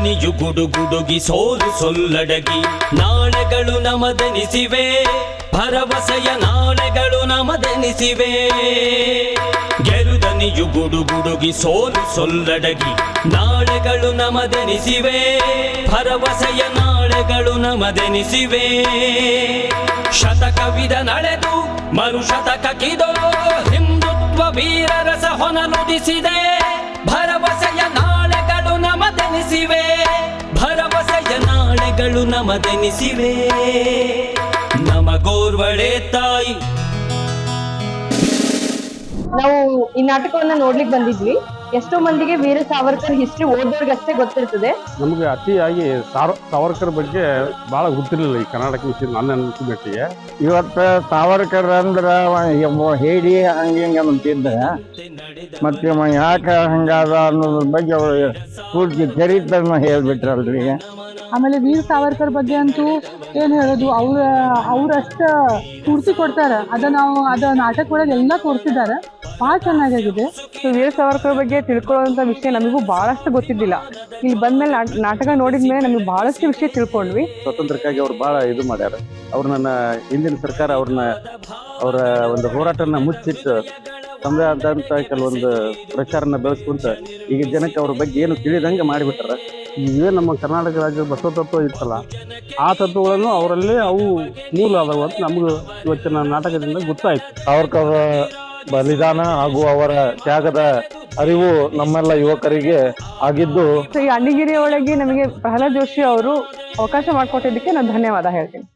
ದನಿಯು ಗುಡುಗುಡುಗಿ ಸೋಲು ಸೊಲ್ಲಡಗಿ. ನಾಳೆಗಳು ನಮದೆನಿಸಿವೆ. ಭರವಸೆಯ ನಾಳೆಗಳು ನಮದೆನಿಸಿವೆ. ಗೆರುದನಿಯು ಗುಡು ಗುಡುಗಿ ಸೋಲು ಸೊಲ್ಲಡಗಿ. ನಾಳೆಗಳು ನಮದೆನಿಸಿವೆ. ಭರವಸೆಯ ನಾಳೆಗಳು ನಮದೆನಿಸಿವೆ. ಶತಕವಿದ ನಡೆದು ಮರುಶತಕಕ್ಕಿದೋ ಹಿಂದುತ್ವ ವೀರರಸ ಹೊನಲುದಿಸಿದೆ. ನಾಳೆಗಳು ನಮದೆನಿಸಿವೆ. ನಮಗೋರ್ವಳೆ ತಾಯಿ. ನಾವು ಈ ನಾಟಕವನ್ನ ನೋಡ್ಲಿಕ್ಕೆ ಬಂದಿದ್ವಿ. ಎಷ್ಟೋ ಮಂದಿಗೆ ವೀರ ಸಾವರ್ಕರ್ ಹಿಸ್ಟ್ರಿ ಓದೋರ್ಗಷ್ಟೇ ಗೊತ್ತಿರ್ತದೆ. ನಮಗೆ ಅತಿಯಾಗಿ ಸಾರ್ ಸಾವರ್ಕರ್ ಬಗ್ಗೆ ಬಹಳ ಗೊತ್ತಿರಲಿಲ್ಲ ಈ ಕರ್ನಾಟಕ ವಿಷಯ ನನ್ನ ಅನಿಸಿದ ಮಟ್ಟಿಗೆ ಇವತ್ತು ಸಾವರ್ಕರ್ ಅಂದ್ರೆ ಹೇಳಿ ಹಂಗೆ ಹಿಂಗೆ ಅಂತಿದ್ದ. ಮತ್ತೆ ಯಾಕೆ ಯಾಕ ಹಂಗಾದ ಅನ್ನೋದ್ರ ಬಗ್ಗೆ ಅವರು ಪೂರ್ತಿ ಚರಿತ್ರನ ಹೇಳ್ಬಿಟ್ರಲ್ರಿ. ಆಮೇಲೆ ವೀರ್ ಸಾವರ್ಕರ್ ಬಗ್ಗೆ ಅಂತೂ ಏನು ಹೇಳೋದು ಅವ್ರ ಅವ್ರಷ್ಟ ಪೂರ್ತಿ ಕೊಡ್ತಾರೆ. ಅದ ನಾವು ಅದ ನಾಟಕ ಒಳಗೆ ಎಲ್ಲ ತೋರಿಸಿದ್ದಾರೆ ಭಾಳ ಚೆನ್ನಾಗಿದೆ ವೀರ ಸಾವರ್ಕರ್ ಬಗ್ಗೆ ತಿಳ್ಕೊಳ್ಳೋಂಥ ವಿಷಯ ನಮಗೂ ಬಹಳಷ್ಟು ಗೊತ್ತಿದ್ದಿಲ್ಲ. ಇಲ್ಲಿ ಬಂದ್ಮೇಲೆ ನಾಟಕ ನಾಟಕ ನೋಡಿದ್ಮೇಲೆ ನಮಗೆ ಬಹಳಷ್ಟು ವಿಷಯ ತಿಳ್ಕೊಂಡ್ವಿ. ಸ್ವಾತಂತ್ರ್ಯಕ್ಕಾಗಿ ಅವ್ರು ಭಾಳ ಇದು ಮಾಡ್ಯಾರ. ಅವ್ರನ್ನ ಹಿಂದಿನ ಸರ್ಕಾರ ಅವ್ರನ್ನ ಅವರ ಒಂದು ಹೋರಾಟನ ಮುಚ್ಚಿಟ್ಟು ತಮ್ಮದೇ ಆದಂಥ ಕೆಲವೊಂದು ಪ್ರಚಾರನ ಬೆಳೆಸ್ಕೊಂತ ಈಗ ಜನಕ್ಕೆ ಅವ್ರ ಬಗ್ಗೆ ಏನು ತಿಳಿದಂಗೆ ಮಾಡಿಬಿಟ್ಟಾರ. ಏನು ನಮ್ಮ ಕರ್ನಾಟಕ ರಾಜ್ಯದ ಬಸವ ತತ್ವ ಇತ್ತಲ್ಲ ಆ ತತ್ವಗಳನ್ನು ಅವರಲ್ಲಿ ಅವು ಮೂಲ ಅದಾವ ಅಂತ ನಮಗೂ ಇವತ್ತಿನ ನಾಟಕದಿಂದ ಗೊತ್ತಾಯ್ತು. ಸಾವರ್ಕರ್ ಬಲಿದಾನ ಹಾಗೂ ಅವರ ತ್ಯಾಗದ ಅರಿವು ನಮ್ಮೆಲ್ಲ ಯುವಕರಿಗೆ ಆಗಿದ್ದು ಈ ಅಣ್ಣಿಗಿರಿ ಒಳಗೆ ನಮಗೆ ಪ್ರಹ್ಲಾದ್ ಜೋಶಿ ಅವರು ಅವಕಾಶ ಮಾಡಿಕೊಟ್ಟಿದ್ದಕ್ಕೆ ನಾನು ಧನ್ಯವಾದ ಹೇಳ್ತೀನಿ.